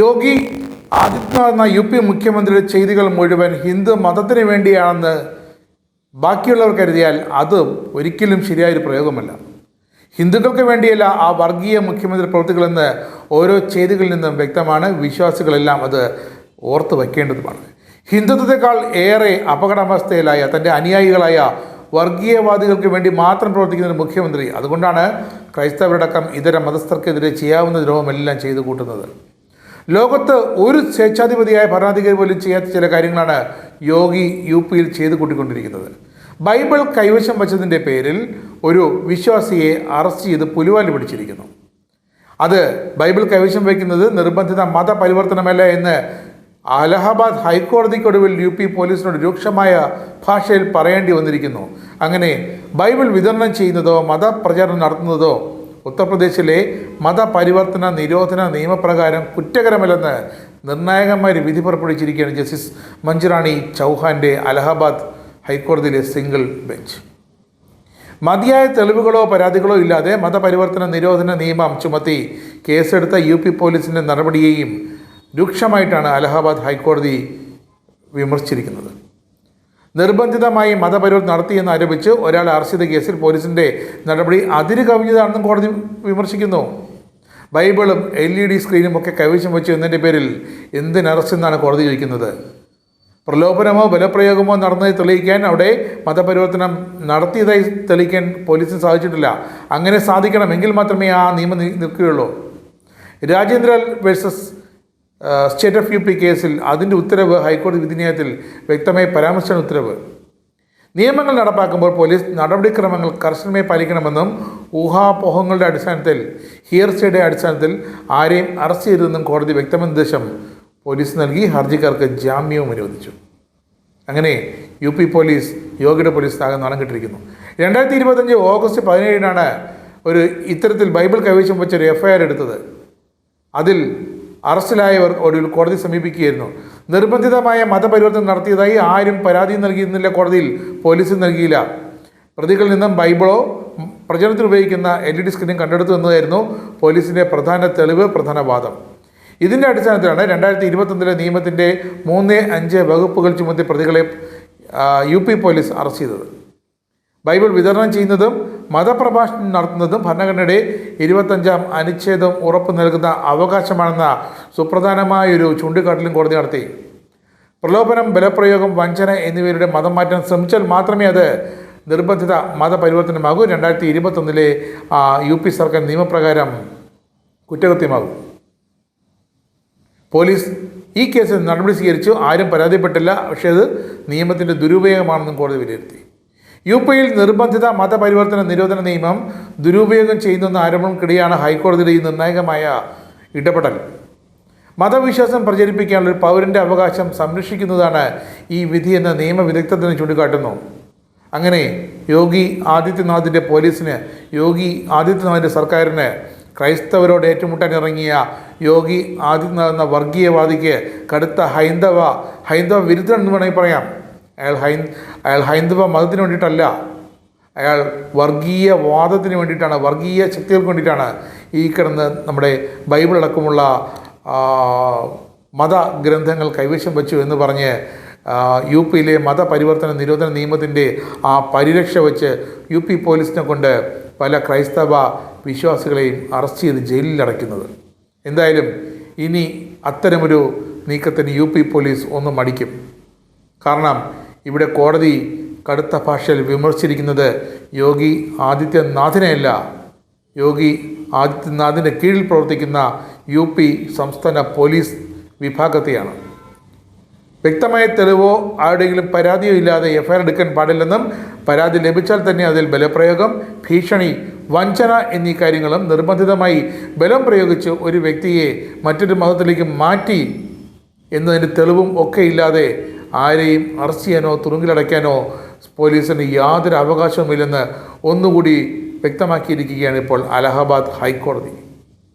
യോഗി ആദിത്യനാഥ് എന്ന U P മുഖ്യമന്ത്രിയുടെ ചെയ്തികൾ മുഴുവൻ ഹിന്ദു മതത്തിന് വേണ്ടിയാണെന്ന് ബാക്കിയുള്ളവർ കരുതിയാൽ അത് ഒരിക്കലും ശരിയായൊരു പ്രയോഗമല്ല. ഹിന്ദുക്കൾക്ക് വേണ്ടിയല്ല ആ വർഗീയ മുഖ്യമന്ത്രി പ്രവൃത്തികളെന്ന് ഓരോ ചെയ്തികളിൽ നിന്നും വ്യക്തമാണ്. വിശ്വാസികളെല്ലാം അത് ഓർത്തു വയ്ക്കേണ്ടതുമാണ്. ഹിന്ദുത്വത്തെക്കാൾ ഏറെ അപകടാവസ്ഥയിലായ തന്റെ അനുയായികളായ വർഗീയവാദികൾക്ക് വേണ്ടി മാത്രം പ്രവർത്തിക്കുന്ന ഒരു മുഖ്യമന്ത്രി. അതുകൊണ്ടാണ് ക്രൈസ്തവരടക്കം ഇതര മതസ്ഥർക്കെതിരെ ചെയ്യാവുന്ന ദ്രോഹമെല്ലാം ചെയ്തു കൂട്ടുന്നത്. ലോകത്ത് ഒരു സ്വേച്ഛാധിപതിയായ ഭരണാധികാരി പോലും ചെയ്യാത്ത ചില കാര്യങ്ങളാണ് യോഗി യു പിയിൽ ചെയ്തു കൂട്ടിക്കൊണ്ടിരിക്കുന്നത്. ബൈബിൾ കൈവശം വച്ചതിന്റെ പേരിൽ ഒരു വിശ്വാസിയെ അറസ്റ്റ് ചെയ്ത് പുലുവാലി പിടിച്ചിരിക്കുന്നു. അത് ബൈബിൾ കൈവശം വയ്ക്കുന്നത് നിർബന്ധിത മതപരിവർത്തനമല്ല എന്ന് അലഹബാദ് ഹൈക്കോടതിക്കൊടുവിൽ യു പി പോലീസിനോട് രൂക്ഷമായ ഭാഷയിൽ പറയേണ്ടി വന്നിരിക്കുന്നു. അങ്ങനെ ബൈബിൾ വിതരണം ചെയ്യുന്നതോ മതപ്രചാരണം നടത്തുന്നതോ ഉത്തർപ്രദേശിലെ മതപരിവർത്തന നിരോധന നിയമപ്രകാരം കുറ്റകരമല്ലെന്ന് നിർണായകമായ വിധി പുറപ്പെടുവിച്ചിരിക്കുകയാണ് ജസ്റ്റിസ് മഞ്ജുറാണി ചൗഹാന്റെ അലഹബാദ് ഹൈക്കോടതിയിലെ സിംഗിൾ ബെഞ്ച്. മതിയായ തെളിവുകളോ പരാതികളോ ഇല്ലാതെ മതപരിവർത്തന നിരോധന നിയമം ചുമത്തി കേസെടുത്ത യു പി പോലീസിന്റെ നടപടിയെയും രൂക്ഷമായിട്ടാണ് അലഹാബാദ് ഹൈക്കോടതി വിമർശിച്ചിരിക്കുന്നത്. നിർബന്ധിതമായി മതപരിവർത്തനം നടത്തിയെന്ന് ആരോപിച്ച് ഒരാൾ അറസ്റ്റ് ചെയ്ത കേസിൽ പോലീസിന്റെ നടപടി അതിര് കവിഞ്ഞതാണെന്നും കോടതി വിമർശിക്കുന്നു. ബൈബിളും എൽ ഇ ഡി സ്ക്രീനും ഒക്കെ കൈവശം വെച്ചു എന്നതിന്റെ പേരിൽ എന്തിന് അറസ്റ്റ് എന്നാണ് കോടതി ചോദിക്കുന്നത്? പ്രലോഭനമോ ബലപ്രയോഗമോ നടന്നത് തെളിയിക്കാൻ അവിടെ മതപരിവർത്തനം നടത്തിയതായി തെളിയിക്കാൻ പോലീസിന് സാധിച്ചിട്ടില്ല. അങ്ങനെ സാധിക്കണമെങ്കിൽ മാത്രമേ ആ നിയമം നിൽക്കുകയുള്ളൂ. Rajendra versus state of U P കേസിൽ അതിന്റെ ഉത്തരവ് ഹൈക്കോടതി വിധിന്യായത്തിൽ വ്യക്തമായി പരാമർശിച്ച ഉത്തരവ്. നിയമങ്ങൾ നടപ്പാക്കുമ്പോൾ പോലീസ് നടപടിക്രമങ്ങൾ കർശനമായി പാലിക്കണമെന്നും ഊഹാപോഹങ്ങളുടെ അടിസ്ഥാനത്തിൽ ഹിയർസയുടെ അടിസ്ഥാനത്തിൽ ആരെയും അറസ്റ്റ് ചെയ്തതെന്നും കോടതി വ്യക്തമായ നിർദ്ദേശം പോലീസ് നൽകി. ഹർജിക്കാർക്ക് ജാമ്യവും അനുവദിച്ചു. അങ്ങനെ യു പി പോലീസ് യോഗയുടെ പോലീസ് താകം നാണം കെട്ടിരിക്കുന്നു. രണ്ടായിരത്തി ഇരുപത്തഞ്ച് ഓഗസ്റ്റ് പതിനേഴിനാണ് ഒരു ഇത്തരത്തിൽ ബൈബിൾ കൈവശം വെച്ചൊരു എഫ് ഐ ആർ എടുത്തത്. അതിൽ അറസ്റ്റിലായവർ ഒടുവിൽ കോടതി സമീപിക്കുകയായിരുന്നു. നിർബന്ധിതമായ മതപരിവർത്തനം നടത്തിയതായി ആരും പരാതി നൽകിയിരുന്നില്ല കോടതിയിൽ പോലീസ് നൽകിയില്ല. പ്രതികളിൽ നിന്നും ബൈബിളോ പ്രചരണത്തിൽ ഉപയോഗിക്കുന്ന എൽ ഇ ഡി സ്ക്രീനും കണ്ടെടുത്തു എന്നതായിരുന്നു പോലീസിന്റെ പ്രധാന തെളിവ് പ്രധാന വാദം. ഇതിന്റെ അടിസ്ഥാനത്തിലാണ് രണ്ടായിരത്തി ഇരുപത്തൊന്നിലെ നിയമത്തിന്റെ മൂന്ന് അഞ്ച് വകുപ്പുകൾ ചുമത്തി പ്രതികളെ യു പി പോലീസ് അറസ്റ്റ് ചെയ്തത്. ബൈബിൾ വിതരണം ചെയ്യുന്നതും മതപ്രഭാഷണം നടത്തുന്നതും ഭരണഘടനയുടെ ഇരുപത്തഞ്ചാം അനുച്ഛേദം ഉറപ്പ് നൽകുന്ന അവകാശമാണെന്ന സുപ്രധാനമായൊരു ചൂണ്ടിക്കാട്ടലും കോടതി നടത്തി. പ്രലോഭനം ബലപ്രയോഗം വഞ്ചന എന്നിവയുടെ മതം മാറ്റാൻ ശ്രമിച്ചാൽ മാത്രമേ അത് നിർബന്ധിത മതപരിവർത്തനമാകൂ. രണ്ടായിരത്തി ഇരുപത്തൊന്നിലെ യു പി സർക്കാർ നിയമപ്രകാരം കുറ്റകൃത്യമാകും. പോലീസ് ഈ കേസിൽ നടപടി സ്വീകരിച്ചു. ആരും പരാതിപ്പെട്ടില്ല. പക്ഷേ അത് നിയമത്തിന്റെ ദുരുപയോഗമാണെന്നും കോടതി വിലയിരുത്തി. യു പിയിൽ നിർബന്ധിത മതപരിവർത്തന നിരോധന നിയമം ദുരുപയോഗം ചെയ്യുന്നെന്ന ആരോപണത്തിനിടെയാണ് ഹൈക്കോടതിയുടെ ഈ നിർണായകമായ ഇടപെടൽ. മതവിശ്വാസം പ്രചരിപ്പിക്കാനുള്ള ഒരു പൗരന്റെ അവകാശം സംരക്ഷിക്കുന്നതാണ് ഈ വിധിയെന്ന് നിയമവിദഗ്ധത്തിന് ചൂണ്ടിക്കാട്ടുന്നു. അങ്ങനെ യോഗി ആദിത്യനാഥിന്റെ പോലീസിന് യോഗി ആദിത്യനാഥിന്റെ സർക്കാരിന് ക്രൈസ്തവരോട് ഏറ്റുമുട്ടാൻ ഇറങ്ങിയ യോഗി ആദിത്യനാഥ് എന്ന വർഗീയവാദിക്ക് കടുത്ത ഹൈന്ദവ ഹൈന്ദവ വിരുദ്ധൻ എന്ന് വേണമെങ്കിൽ പറയാം. അയാൾ ഹൈ അയാൾ ഹൈന്ദവ മതത്തിന് വേണ്ടിയിട്ടല്ല. അയാൾ വർഗീയ വാദത്തിന് വേണ്ടിയിട്ടാണ് വർഗീയ ശക്തികൾക്ക് വേണ്ടിയിട്ടാണ് ഈ കിടന്ന് നമ്മുടെ ബൈബിൾ അടക്കമുള്ള മതഗ്രന്ഥങ്ങൾ കൈവശം വെച്ചു എന്ന് പറഞ്ഞ് യു പിയിലെ മതപരിവർത്തന നിരോധന നിയമത്തിന്റെ ആ പരിരക്ഷ വെച്ച് യു പി പോലീസിനെ കൊണ്ട് പല ക്രൈസ്തവ വിശ്വാസികളെയും അറസ്റ്റ് ചെയ്ത് ജയിലിൽ അടയ്ക്കുന്നത്. എന്തായാലും ഇനി അത്തരമൊരു നീക്കത്തിന് യു പി പോലീസ് ഒന്നും മടിക്കും. കാരണം ഇവിടെ കോടതി കടുത്ത ഭാഷയിൽ വിമർശിച്ചിരിക്കുന്നത് യോഗി ആദിത്യനാഥിനെയല്ല. യോഗി ആദിത്യനാഥിന്റെ കീഴിൽ പ്രവർത്തിക്കുന്ന യു പി സംസ്ഥാന പോലീസ് വിഭാഗത്തെയാണ്. വ്യക്തമായ തെളിവോ ആരുടെയെങ്കിലും പരാതിയോ ഇല്ലാതെ എഫ്ഐആർ എടുക്കാൻ പാടില്ലെന്നും പരാതി ലഭിച്ചാൽ തന്നെ അതിൽ ബലപ്രയോഗം ഭീഷണി വഞ്ചന എന്നീ കാര്യങ്ങളും നിർബന്ധിതമായി ബലം പ്രയോഗിച്ച് ഒരു വ്യക്തിയെ മറ്റൊരു മതത്തിലേക്ക് മാറ്റി എന്നതിന്റെ തെളിവും ഒക്കെ ഇല്ലാതെ ആരെയും അറസ്റ്റ് ചെയ്യാനോ തുറുങ്കിലടയ്ക്കാനോ പോലീസിന് യാതൊരു അവകാശവുമില്ലെന്ന് ഒന്നുകൂടി വ്യക്തമാക്കിയിരിക്കുകയാണ് ഇപ്പോൾ അലഹബാദ് ഹൈക്കോടതി.